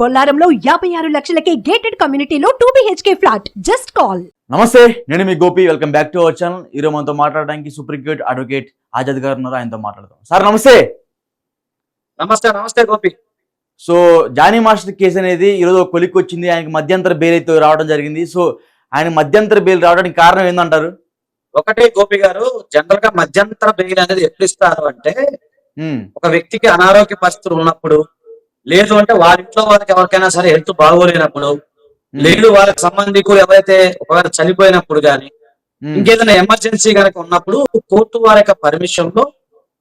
బొల్లారంలో యాభై ఆరు లక్షలకే గేటెడ్ కమ్యూనిటీలో two BHK flat just call నమస్తే నేను మీ Gopi. Welcome back to our channel ఈరోజు మనతో మాట్లాడడానికి సుప్రీం కోర్ట్ అడ్వకేట్ ఆజాద్ గారు ఉన్నారు. ఆయనతో మాట్లాడదాం. సార్ నమస్తే. నమస్తే నమస్తే Gopi. So Jani master case అనేది ఈరోజు ఒక కొలిక్కి వచ్చింది. ఆయనకి మధ్యంతర బెయిల్ అయితే రావడం జరిగింది. సో ఆయన మధ్యంతర బెయిల్ రావడానికి కారణం ఏందంటారు? ఒకటే గోపి గారు జనరల్గా మధ్యంతర బెయిల్ అనేది ఎప్పుడు ఇస్తారు అంటే ఒక వ్యక్తికి అనారోగ్య పరిస్థితులు ఉన్నప్పుడు లేదు అంటే వారి ఇంట్లో వాళ్ళకి ఎవరికైనా సరే హెల్త్ బాగోలేనప్పుడు లేదు వాళ్ళకి సంబంధికులు ఎవరైతే ఒకవేళ చనిపోయినప్పుడు గాని ఇంకేదైనా ఎమర్జెన్సీ కనుక ఉన్నప్పుడు కోర్టు వారి యొక్క పర్మిషన్లో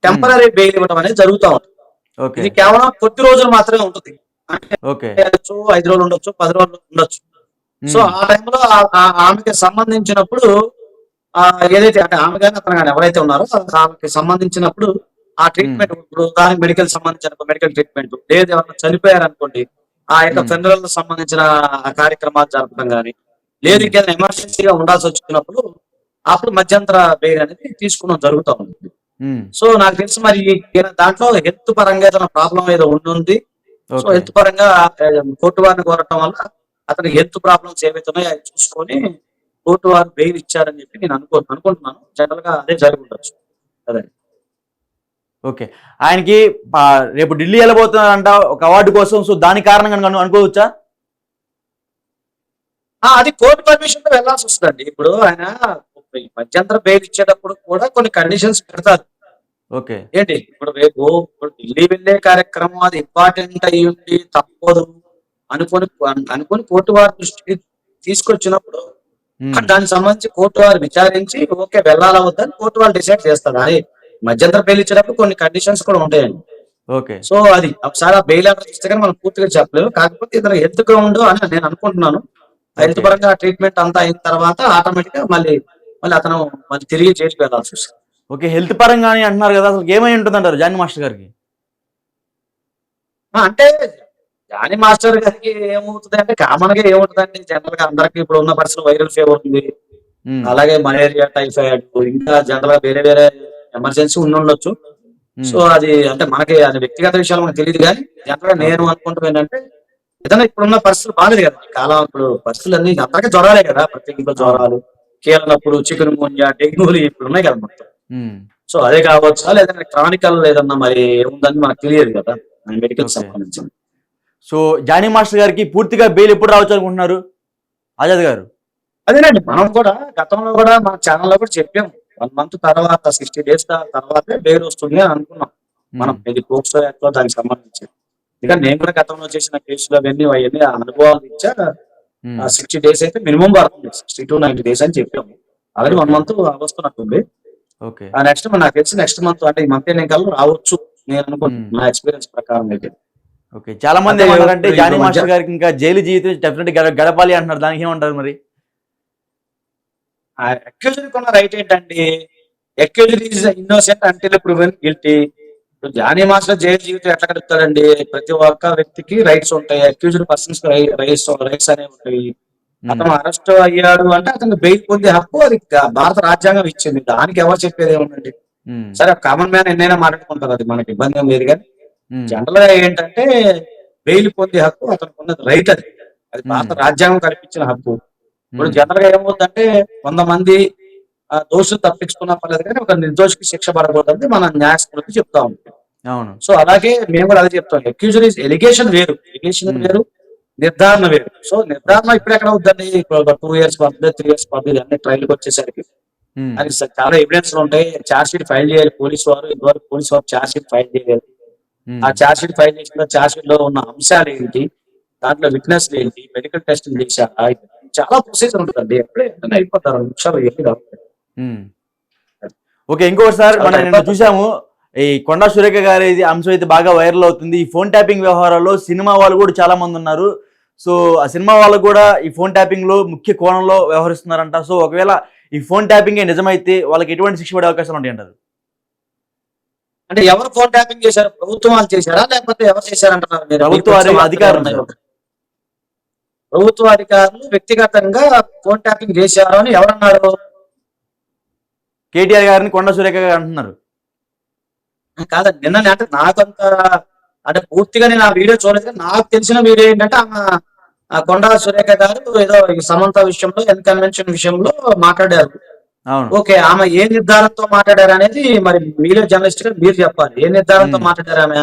టెంపరీ బెయిల్ ఇవ్వడం అనేది జరుగుతూ ఉంటుంది. ఇది కేవలం కొద్ది రోజులు మాత్రమే ఉంటుంది. అంటే ఐదు రోజులు ఉండొచ్చు పది రోజులు ఉండొచ్చు. సో ఆ టైంలో ఆమెకి సంబంధించినప్పుడు ఆ ఏదైతే అంటే ఆమె కానీ అతను కానీ ఎవరైతే ఉన్నారో ఆమెకి సంబంధించినప్పుడు ఆ ట్రీట్మెంట్ ఇప్పుడు దానికి మెడికల్ సంబంధించిన మెడికల్ ట్రీట్మెంట్ లేదు ఎవరైనా చనిపోయారు అనుకోండి ఆ యొక్క Hmm. ఫెనరల్ సంబంధించిన ఆ కార్యక్రమాలు జరపడం కానీ లేదు Hmm. ఇంకేదైనా ఎమర్జెన్సీగా ఉండాల్సి వచ్చినప్పుడు అప్పుడు మధ్యంతర బెయిల్ అనేది తీసుకోవడం జరుగుతూ ఉంటుంది. ఉమ్, సో నాకు తెలిసి మరి దాంట్లో హెల్త్ పరంగా ఏదైనా ప్రాబ్లం ఏదో ఉండుంది. సో హెల్త్ పరంగా కోర్టు వారిని కోరటం వల్ల అతనికి హెల్త్ ప్రాబ్లమ్స్ ఏవైతే ఉన్నాయో అవి చూసుకొని కోర్టు వారు బెయిల్ ఇచ్చారని చెప్పి నేను అనుకో అనుకుంటున్నాను. జనరల్గా అదే జరిగి ఉండొచ్చు అదే. ఓకే. ఆయనకి రేపు ఢిల్లీ వెళ్ళబోతున్నారంట ఒక అవార్డు కోసం సో దాని కారణంగా అను- అనుకోవచ్చా? ఆ, అది కోర్టు పర్మిషన్తో వెళ్ళాల్సి వస్తుందండి. ఇప్పుడు ఆయన మధ్యంతర బెయిల్ ఇచ్చేటప్పుడు కూడా కొన్ని కండిషన్స్ పెడతారు. ఓకే. ఏంటి? ఇప్పుడు రేపు ఇప్పుడు ఢిల్లీ వెళ్ళే కార్యక్రమం అది ఇంపార్టెంట్ అయ్యి ఉండి తప్పదు అనుకొని అనుకొని కోర్టు వారి దృష్టికి తీసుకొచ్చినప్పుడు దానికి సంబంధించి కోర్టు వారు విచారించి ఓకే వెళ్ళాలా వద్దని కోర్టు వాళ్ళు డిసైడ్ చేస్తారు. అది మధ్యంతర బెయిల్ ఇచ్చేటప్పుడు కొన్ని కండిషన్స్ కూడా ఉంటాయండి. ఓకే. సో అది ఒకసారి ఆ బెయిల్ ఆర్డర్ ఇస్తే కానీ మనం పూర్తిగా చెప్పలేము. కాకపోతే ఇతను హెల్త్గా ఉండు అని నేను అనుకుంటున్నాను. హెల్త్. పరంగా ట్రీట్మెంట్ అంతా అయిన తర్వాత ఆటోమేటిక్గా మళ్ళీ మళ్ళీ అతను మళ్ళీ తిరిగి జైలుకి వెళ్ళాల్సి వస్తుంది. ఓకే హెల్త్ పరంగా అని అంటున్నారు కదా అసలు ఏమై ఉంటుంది అంటారు జానీ మాస్టర్ గారికి? అంటే జానీ మాస్టర్ గారికి ఏమవుతుంది అంటే కామన్గా ఏముంటుందండి? జనరల్గా అందరికి ఇప్పుడు ఉన్న పరిస్థితులు వైరల్ ఫీవర్ ఉంది. అలాగే మలేరియా టైఫాయిడ్ ఇంకా జనరల్గా వేరే వేరే ఎమర్జెన్సీ ఉండి ఉండొచ్చు. సో అది అంటే మనకి అది వ్యక్తిగత విషయాలు మనకు తెలియదు కానీ జనరల్ నేను అనుకుంటున్నా ఏంటంటే ఏదైనా ఇప్పుడున్న పరిస్థితులు బాగాలేదు కదా. కాలం ఇప్పుడు పరిస్థితులు అన్ని అందరికీ జ్వరాలే కదా. ప్రతి ఇంట్లో జ్వరాలు కీలనప్పుడు చికెన్ గుంజా డెంగ్యూలు ఇప్పుడు ఉన్నాయి కదా మొత్తం. సో అదే కావచ్చా. లేదంటే క్రానికల్ ఏదన్నా మరి ఏముందని మనకు తెలియదు కదా. మెడికల్. సంబంధించి సో జానీ మాస్టర్ గారికి పూర్తిగా బెయిల్ ఎప్పుడు రావచ్చు అనుకుంటున్నారు? ఆజాద్ గారు. అదేనండి మనం కూడా గతంలో కూడా మన ఛానల్లో కూడా చెప్పాం వన్ మంత్ తర్వాత సిక్స్టీ డేస్ తర్వాతే బెయిల్ వస్తుంది అని అనుకున్నాం. మనం ఇది పోక్సో యాక్ట్లో దానికి సంబంధించి. ఇక నేను కూడా గతంలో చేసిన కేసులు అవన్నీ అవన్నీ అనుభవాలు ఇచ్చా సిక్స్టీ డేస్ అయితే మినిమం పడుతుంది. సిక్స్టీ టు నైన్టీ డేస్ అని చెప్పాము అలాగే వన్ మంత్ వస్తున్నట్టుంది ఓకే. నెక్స్ట్ నాకు తెలిసి నెక్స్ట్ మంత్ అంటే ఈ మంత్ ఎండింగ్ కల్లా రావచ్చు. నేను అనుకుంటున్నాను. నా ఎక్స్పీరియన్స్ ప్రకారం అయితే. ఓకే. చాలా మంది ఏమంటారంటే జానీ మాస్టర్ గారికి ఇంకా జైలు జీవితం డెఫినెట్ గడపాలి అంటున్నారు. దానికి ఏమంటారు మరి? అక్యూజర్ కొన్న రైట్ ఏంటండి అక్యూజర్ ఈజ్ ఇన్నోసెంట్ అంటే ప్రూవెన్ గిల్టీ ఇప్పుడు జానీ మాస్టర్ జైలు జీవితం ఎట్లా గడుపుతాడండి? ప్రతి ఒక్క వ్యక్తికి రైట్స్ ఉంటాయి. అక్యూజర్ పర్సన్స్ రైట్స్ రైట్స్ అనేవి ఉంటాయి. అతను అరెస్ట్ అయ్యాడు అంటే అతను బెయిల్ పొందే హక్కు అది భారత రాజ్యాంగం ఇచ్చింది. దానికి ఎవరు చెప్పేది ఏముందండి? సరే కామన్ మ్యాన్ ఎన్నైనా మాట్లాడుకుంటారు. అది మనకి ఇబ్బంది ఏం లేదు కానీ జనరల్గా ఏంటంటే బెయిల్ పొందే హక్కు అతనికి ఉన్నది. రైట్ అది. అది భారత రాజ్యాంగం కల్పించిన హక్కు. ఇప్పుడు జనరల్గా ఏమవుతుందంటే కొంతమంది ఆ, దోషులు తప్పించుకున్నా పర్లేదు కానీ ఒక నిర్దోషికి శిక్ష పడకూడదని మన న్యాయ స్మృతి చెప్తా ఉంటాం. అవును. సో అలాగే మేము కూడా అదే చెప్తాం. అక్యూజర్ ఎలిగేషన్ వేరు. ఎలిగేషన్. వేరు నిర్ధారణ వేరు. సో నిర్ధారణ ఇప్పుడు ఎక్కడ అవుతుంది ఇప్పుడు టూ ఇయర్స్ పడుతుంది త్రీ ఇయర్స్ పడుతుంది అన్ని ట్రైల్కి వచ్చేసరికి అది చాలా ఎవిడెన్స్ ఉంటాయి. ఛార్జ్ షీట్ ఫైల్ చేయాలి పోలీస్ వారు ఇంతవరకు పోలీస్ వారు ఛార్జ్ షీట్ ఫైల్ చేయాలి ఆ ఛార్జ్ షీట్ ఫైల్ చేసిన ఛార్జ్ షీట్లో ఉన్న అంశాలు ఏంటి? దాంట్లో విట్నెస్ ఏంటి? మెడికల్ టెస్ట్ చేశారా? చాలా ప్రొసీజర్ ఉంటుందండి. ఎప్పుడే ఏదైనా అయిపోతారు నిమిషాలు కాబట్టి ఉమ్. ఓకే ఇంకోటి సార్ మనం నిన్న. చూసాము ఈ కొండా సురేఖ గారి ఇది అంశం అయితే బాగా వైరల్ అవుతుంది. ఈ ఫోన్ ట్యాపింగ్ వ్యవహారాల్లో సినిమా వాళ్ళు కూడా చాలా మంది ఉన్నారు. సో ఆ సినిమా వాళ్ళు కూడా ఈ ఫోన్ ట్యాపింగ్లో ముఖ్య కోణంలో వ్యవహరిస్తున్నారంట. సో ఒకవేళ ఈ ఫోన్ ట్యాపింగ్ నిజమైతే వాళ్ళకి ఎటువంటి శిక్ష పడే అవకాశాలు ఉంటాయి అంటారు? అంటే ఎవరు ఫోన్ ట్యాపింగ్ చేశారు? ప్రభుత్వం వాళ్ళు చేశారా? లేకపోతే ఎవరు చేశారంటున్నారు? మీరు ప్రభుత్వ అధికారులు? ప్రభుత్వ అధికారులు వ్యక్తిగతంగా ఫోన్ ట్యాపింగ్ చేశారు అని ఎవరన్నారు? కేటీఆర్ గారిని కొండా సురేఖ గారు అంటున్నారు. కాదండి నిన్న అంటే నాకంత అంటే పూర్తిగా నేను ఆ వీడియో చూడలేదు నాకు తెలిసిన వీడియో ఏంటంటే ఆమె ఆ కొండా సురేఖ గారు ఏదో సమంత విషయంలో ఎన్ కన్వెన్షన్ విషయంలో మాట్లాడారు. ఓకే ఆమె ఏ నిర్ధారంతో మాట్లాడారు అనేది మరి మీరే జర్నలిస్ట్గా మీరు చెప్పాలి. ఏ నిర్ధారంతో. మాట్లాడారు ఆమె?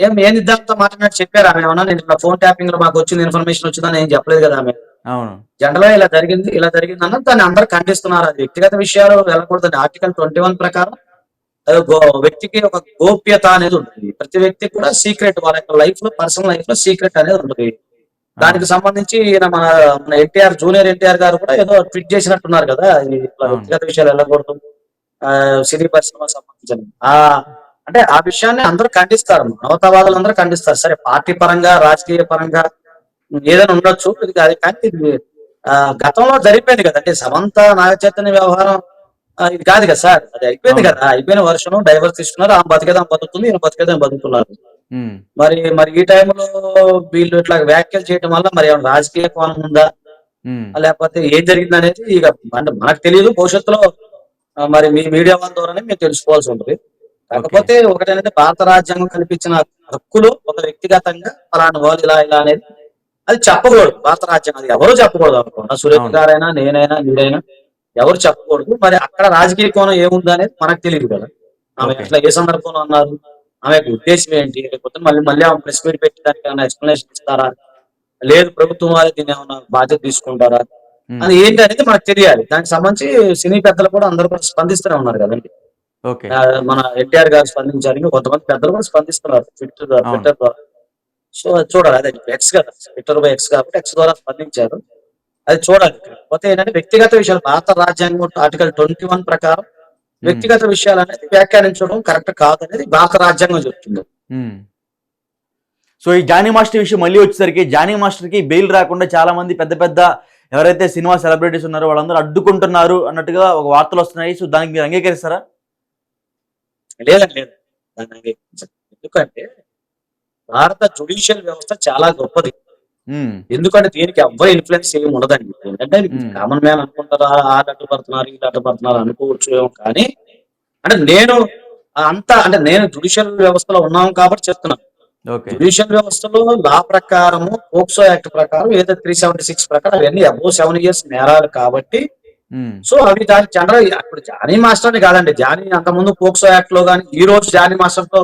ఏం ఏ నిర్ధారంతో మాట్లాడినట్టు చెప్పారు ఆమె. ఏమన్నా నేను ఇట్లా ఫోన్ ట్యాపింగ్లో మాకు వచ్చింది ఇన్ఫర్మేషన్ వచ్చిందని ఏం చెప్పలేదు కదా ఆమె. అవును. జనరల్గా ఇలా జరిగింది ఇలా జరిగింది అన్న దాన్ని అందరు ఖండిస్తున్నారు. అది వ్యక్తిగత విషయాలు వెళ్ళకూడదు ఆర్టికల్ ట్వంటీ వన్ ప్రకారం వ్యక్తికి ఒక గోప్యత అనేది ఉంటుంది. ప్రతి వ్యక్తికి కూడా సీక్రెట్ వాళ్ళ యొక్క లైఫ్లో పర్సనల్ లైఫ్లో సీక్రెట్ అనేది ఉంటుంది. దానికి సంబంధించి మన మన ఎన్టీఆర్ జూనియర్ ఎన్టీఆర్ గారు కూడా ఏదో ట్వీట్ చేసినట్టున్నారు కదా. వ్యక్తిగత విషయాలు వెళ్ళకూడదు. సినీ పరిశ్రమ సంబంధించిన ఆ అంటే ఆ విషయాన్ని అందరూ ఖండిస్తారు. మానవతావాదులు అందరూ ఖండిస్తారు. సరే పార్టీ పరంగా రాజకీయ పరంగా ఏదైనా ఉండొచ్చు. ఇది అది కానీ ఇది గతంలో జరిగిపోయింది కదా. అంటే సమంత నాగ చైతన్య వ్యవహారం ఇది కాదు కదా సార్. అది అయిపోయింది. కదా. అయిపోయిన వర్షం డైవర్స్ ఇస్తున్నారు ఆ బతికేదాం బతుకుతుంది ఈయన బతికేదాం బతుకుతున్నారు. మరి మరి ఈ టైంలో వీళ్ళు ఇట్లా వ్యాఖ్యలు చేయడం వల్ల మరి ఏమైనా రాజకీయ కోణం ఉందా? లేకపోతే ఏం జరిగింది అనేది ఇక అంటే మనకు తెలియదు. భవిష్యత్తులో మరి మీ మీడియా వాళ్ళ ద్వారానే మేము తెలుసుకోవాల్సి ఉంటుంది. కాకపోతే ఒకటేనంటే భారత రాజ్యాంగం కల్పించిన హక్కులు ఒక వ్యక్తిగతంగా ఫలానా వాళ్ళు ఇలా ఇలా అనేది అది చెప్పకూడదు. భారత రాజ్యాంగం అది ఎవరు చెప్పకూడదు అనుకోండి సురేష్. గారైనా నేనైనా మీరైనా ఎవరు చెప్పకూడదు. మరి అక్కడ రాజకీయ కోణం ఏముంది అనేది మనకు తెలియదు కదా. ఆమె. అట్లా ఏ సందర్భంలో అన్నారు ఆమె యొక్క ఉద్దేశం ఏంటి? లేకపోతే మళ్ళీ మళ్ళీ ఆమె ప్రెస్ మీట్ పెట్టి దానికి ఏమైనా ఎక్స్ప్లెనేషన్ ఇస్తారా? లేదు ప్రభుత్వం వారే దీన్ని ఏమైనా బాధ్యత తీసుకుంటారా? అది ఏంటి అనేది మనకు తెలియాలి. దానికి సంబంధించి సినీ పెద్దలు కూడా అందరూ కూడా స్పందిస్తూనే ఉన్నారు కదండి. మన ఎన్టీఆర్ గారు స్పందించారు. ఇంకా కొంతమంది పెద్దలు కూడా స్పందిస్తున్నారు ట్విట్టర్ ద్వారా. ట్విట్టర్ ద్వారా. సో అది చూడాలి. అదే ఎక్స్ కదా. ట్విట్టర్ బై ఎక్స్ కాబట్టి ఎక్స్ ద్వారా స్పందించారు. అది చూడాలి కాకపోతే ఏంటంటే వ్యక్తిగత విషయాలు భారత రాజ్యాంగం ఆర్టికల్ ట్వంటీ వన్ ప్రకారం వ్యక్తిగత విషయాలు అనేది వ్యాఖ్యానించడం కరెక్ట్ కాదు అనేది భారత రాజ్యాంగం చెప్తుంది. సో ఈ జానీ మాస్టర్ విషయం మళ్ళీ వచ్చేసరికి జానీ మాస్టర్కి బెయిల్ రాకుండా చాలా మంది పెద్ద పెద్ద ఎవరైతే సినిమా సెలబ్రిటీస్ ఉన్నారో వాళ్ళందరూ అడ్డుకుంటున్నారు అన్నట్టుగా ఒక వార్తలు వస్తున్నాయి. సో దానికి మీరు అంగీకరిస్తారా? లేదండి లేదు. దాన్ని అంగీకరించను. ఎందుకంటే భారత జుడిషియల్ వ్యవస్థ చాలా గొప్పది. ఎందుకంటే దీనికి ఎవ్వరు ఇన్ఫ్లుయెన్స్ ఏమి ఉండదండి. ఏంటంటే. కామన్ మ్యాన్ అనుకుంటారా ఆ అడ్డు పడుతున్నారు ఈ అడ్డు పడుతున్నారు అనుకోవచ్చు ఏమో కానీ అంటే నేను అంత అంటే నేను జుడిషియల్ వ్యవస్థలో ఉన్నాం కాబట్టి చెప్తున్నాను జుడిషియల్ వ్యవస్థలో లా ప్రకారము పోక్సో యాక్ట్ ప్రకారం ఏదో త్రీ సెవెంటీ సిక్స్ ప్రకారం అవన్నీ అబౌవ్ సెవెన్ ఇయర్స్ నేరాలు కాబట్టి సో అవి దాని జనరల్ ఇప్పుడు జానీ మాస్టర్ కాదండి జానీ అంత ముందు పోక్సో యాక్ట్లో కానీ ఈ రోజు జానీ మాస్టర్తో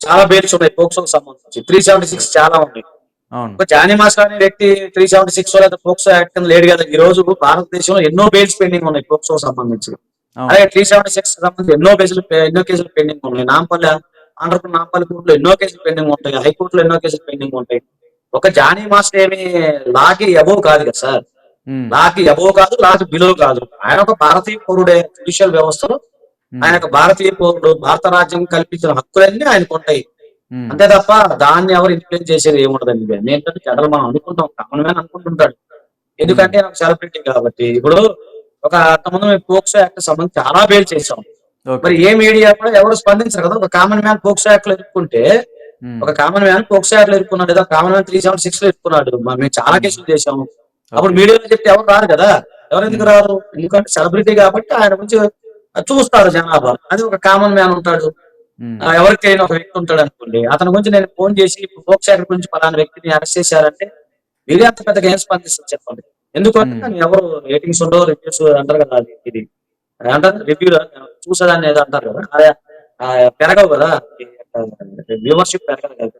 చాలా బెయిల్స్ ఉన్నాయి పోక్సోకి సంబంధించి. త్రీ సెవెంటీ సిక్స్ చాలా ఉన్నాయి. జానీ మాస్టర్ అనే వ్యక్తి త్రీ సెవెంటీ సిక్స్ లేదా పోక్సో యాక్ట్ కింద లేడు కదా ఈ రోజు భారతదేశంలో ఎన్నో బెయిల్స్ పెండింగ్ ఉన్నాయి పోక్సో సంబంధించి. అలాగే త్రీ సెవెంటీ సిక్స్ సంబంధించి ఎన్నో కేసులు ఎన్నో కేసులు పెండింగ్ ఉన్నాయి. నాంపల్లి ఆంధ్రప్రదేశ్ నాంపల్లి కోర్టులో ఎన్నో కేసులు పెండింగ్ ఉంటాయి హైకోర్టులో ఎన్నో కేసులు పెండింగ్ ఉంటాయి. ఒక జానీ మాస్టర్ ఏమి లాకి అబోవ్ కాదు కదా సార్. లాకి అబోవ్ కాదు లాకి బిలో కాదు. ఆయన ఒక భారతీయ పౌరుడే జుడిషియల్ వ్యవస్థలో. ఆయన ఒక భారతీయ పౌరుడు భారత రాజ్యం కల్పించిన హక్కులన్నీ ఆయనకు ఉంటాయి. అంతే తప్ప దాన్ని ఎవరు ఇన్ఫ్లుయెన్స్ చేసేది ఏముండదండి ఏంటంటే జనరల్ మనం అనుకుంటాం కామన్ మ్యాన్ అనుకుంటుంటాడు. ఎందుకంటే నాకు సెలబ్రిటీ కాబట్టి. ఇప్పుడు ఒక అంతకుముందు మేము పోక్సో యాక్ట్ సంబంధించి చాలా బెయిల్ చేసాం మరి ఏ మీడియా కూడా ఎవరు స్పందించరు కదా. ఒక కామన్ మ్యాన్ పోక్సో యాక్ట్లో ఉమ్, ఒక కామన్ మ్యాన్ పోక్సో యాక్ట్లో ఇరుక్కున్నాడు లేదా కామన్ మ్యాన్ త్రీ సెవెన్ సిక్స్లో మరి మేము చాలా కేసులు చేసాము అప్పుడు మీడియాలో చెప్తే ఎవరు రారు కదా? ఎవరు ఎందుకు రారు? ఎందుకంటే సెలబ్రిటీ కాబట్టి ఆయన గురించి చూస్తారు జనాభా. అది ఒక కామన్ మ్యాన్ ఉంటాడు. ఉమ్, ఆ, ఎవరికి తెలియని ఒక వ్యక్తి ఉంటాడు అనుకోండి. అతని గురించి నేను ఫోన్ చేసి యాక్ట్ గురించి పలానా వ్యక్తిని అరెస్ట్ చేశారంటే మీరే అంత పెద్దగా ఏం స్పందిస్తుంది చెప్పండి. ఎందుకంటే ఎవరు రేటింగ్స్ ఉండవు రివ్యూస్ అంటారు కదా అది. ఇది. అంటారు రివ్యూ చూసేదాన్ని ఏదో అంటారు కదా. అదే పెరగవు కదా. వ్యూవర్షిప్ పెరగదు కదా.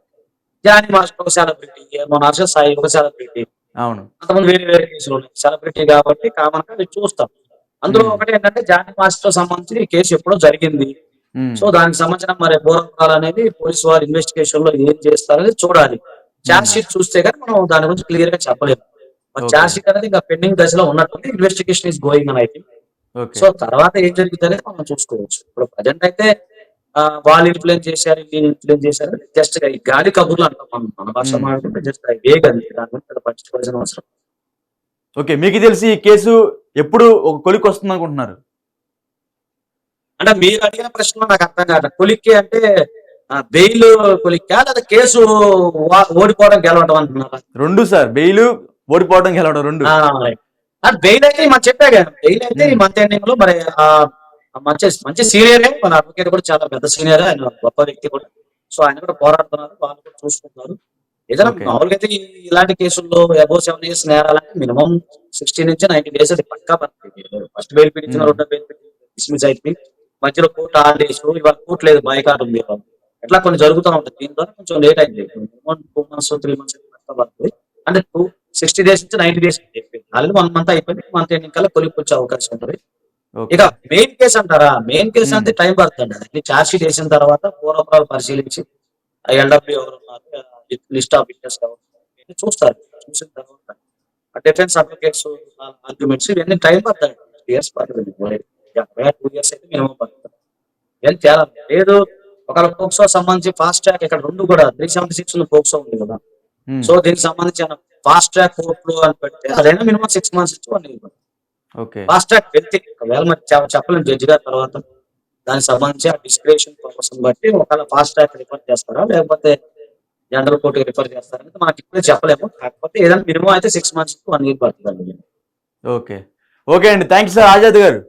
జానీ మాస్టర్ ఒక సెలబ్రిటీ మన హర్ష సాయి ఒక సెలబ్రిటీ అవును. అంతమంది వేరే వేరే కేసులు ఉన్నాయి. సెలబ్రిటీ కాబట్టి కామన్గా చూస్తాం. అందులో. ఒకటి ఏంటంటే జానీ మాస్టర్ సంబంధించి ఈ కేసు ఎప్పుడో జరిగింది. సో దానికి సంబంధించిన మరి పూర్వకాలు అనేది పోలీసు వారు ఇన్వెస్టిగేషన్లో ఏం చేస్తారనేది చూడాలి. ఛార్జ్ షీట్ చూస్తే కానీ మనం దాని గురించి క్లియర్గా చెప్పలేము. ఛార్జ్ షీట్ అనేది ఇంకా పెండింగ్ దశలో ఉన్నట్టుంది. ఇన్వెస్టిగేషన్ ఇస్ గోయింగ్ అని అయితే సో తర్వాత ఏం జరుగుతుంది అనేది మనం చూసుకోవచ్చు. ఇప్పుడు ప్రజెంట్ అయితే వాళ్ళు ఇన్ఫ్లుయెన్స్ చేశారు వీళ్ళు ఇన్ఫ్లుయెన్స్ చేశారు జస్ట్ ఈ గాలి కబుర్లు అంటాం మనం. మన భాష. మాట్లాడుకుంటే జస్ట్ వేగ్ అంతే దాని గురించి పట్టించుకోవాల్సిన అవసరం. ఓకే మీకు తెలిసి ఈ కేసు ఎప్పుడు ఒక కొలికి వస్తుంది అనుకుంటున్నారు? అంటే మీరు అడిగిన ప్రశ్న నాకు అర్థం కాదు. కొలిక్కి అంటే బెయిల్ కొలిక్కా లేదా కేసు ఓడిపోవడం గెలవడం అంటున్నారా? రెండు సార్ బెయిల్ ఓడిపోవడం గెలవడం రెండు. బెయిల్ అయితే మనం చెప్పా కదా బెయిల్ అయితే ఈ మంత్ ఎండింగ్లో మరి మంచి మంచి సీనియర్ మన అడ్వకేట్ కూడా చాలా పెద్ద సీనియర్ ఆయన గొప్ప వ్యక్తి కూడా. సో ఆయన కూడా పోరాడుతున్నారు. వాళ్ళు కూడా చూసుకుంటున్నారు ఏదైనా. మామూలుగా అయితే ఇలాంటి కేసుల్లో అబౌవ్ సెవెన్ ఇయర్స్ నేరాలంటే మినిమం సిక్స్టీ నుంచి నైన్టీ డేస్ అది పక్కా పడుతుంది ఫస్ట్ బెయిల్ పిటిచిన Hmm. రెండో బెయిల్ డిస్మిస్ అయిపోయి మధ్యలో కోర్టు హాలిడేస్ ఇవాళ కోర్టు లేదు బాయ్కాట్ ఉంది. ఇట్లా కొన్ని జరుగుతూ ఉంటాయి. దీని ద్వారా కొంచెం లేట్ అయింది. టూ మంత్స్ త్రీ మంత్స్ పక్కా పడుతుంది. అంటే టూ సిక్స్టీ డేస్ నుంచి ninety days already one month అయిపోయింది. మంత్ ఎండింగ్ కల్లా కొలిపి వచ్చే అవకాశం ఉంటుంది. ఇక మెయిన్ కేసు అంటారా? Main case Hmm. అంటే టైం పడుతుంది అది ఛార్జ్ షీట్ వేసిన తర్వాత పూర్వపరాలు పరిశీలించి ఎల్డబ్ల్యూ ఎవరు ఉన్నారు లిస్ట్ ఆఫ్ ఎవరు ఇవన్నీ చూస్తారు. చూసిన తర్వాత డిఫెన్స్ అడ్వకేట్స్ ఆర్గ్యుమెంట్స్ ఇవన్నీ టైం పడుతుంది. ఇయర్స్ పడుతుంది టూ ఇయర్స్ అయితే మినిమం పడుతుంది. తేడా లేదు ఒకవేళ పోక్సో సంబంధించి ఫాస్ట్ ట్రాక్ ఇక్కడ రెండు కూడా త్రీ సెవెంటీ సిక్స్లో పోక్సో ఉంది కదా. ఉమ్, సో దీనికి సంబంధించిన ఫాస్ట్ ట్రాక్ కోర్టులు అని పెడితే అదైనా మినిమం సిక్స్ మంత్స్ నుంచి వన్ ఇయర్ ఫాస్ట్ ట్రాక్ వెళ్తే ఒకవేళ మరి చె- చెప్పలేము జడ్జి గారి తర్వాత. దానికి సంబంధించి ఆ డిస్క్రిప్షన్ పర్పస్ బట్టి ఒకవేళ ఫాస్ట్ ట్రాక్ రిఫర్ చేస్తారా? లేకపోతే జనరల్ కోర్టుకి రిఫర్ చేస్తారా? మనకి ఇప్పుడే చెప్పలేము. కాకపోతే ఏదైనా మినిమం అయితే సిక్స్ మంత్స్ వన్ ఇయర్ పడుతుంది ఓకే. ఓకే అండి. థ్యాంక్స్ సార్ ఆజాద్ గారు.